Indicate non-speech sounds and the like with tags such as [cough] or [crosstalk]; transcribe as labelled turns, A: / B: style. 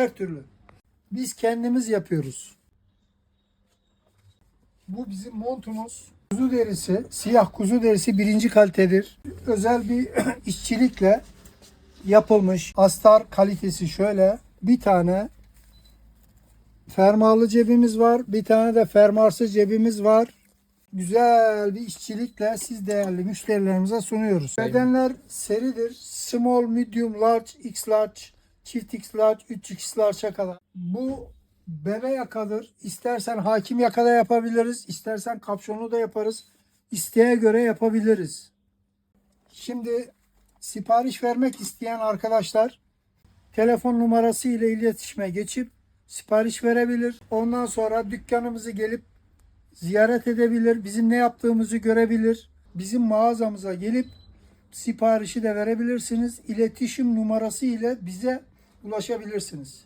A: Her türlü. Biz kendimiz yapıyoruz. Bu bizim montumuz. Kuzu derisi, siyah kuzu derisi birinci kalitedir. Özel bir [clears throat] işçilikle yapılmış. Astar kalitesi şöyle. Bir tane fermuarlı cebimiz var. Bir tane de fermuarsız cebimiz var. Güzel bir işçilikle siz değerli müşterilerimize sunuyoruz. Bedenler seridir. Small, medium, large, x large, çift x large, 3x large'a kadar. Bu bebe yakadır. İstersen hakim yakada yapabiliriz. istersen kapşonlu da yaparız. İsteğe göre yapabiliriz. Şimdi sipariş vermek isteyen arkadaşlar telefon numarası ile iletişime geçip sipariş verebilir. Ondan sonra dükkanımızı gelip ziyaret edebilir. Bizim ne yaptığımızı görebilir. Bizim mağazamıza gelip siparişi de verebilirsiniz. İletişim numarası ile bize ulaşabilirsiniz.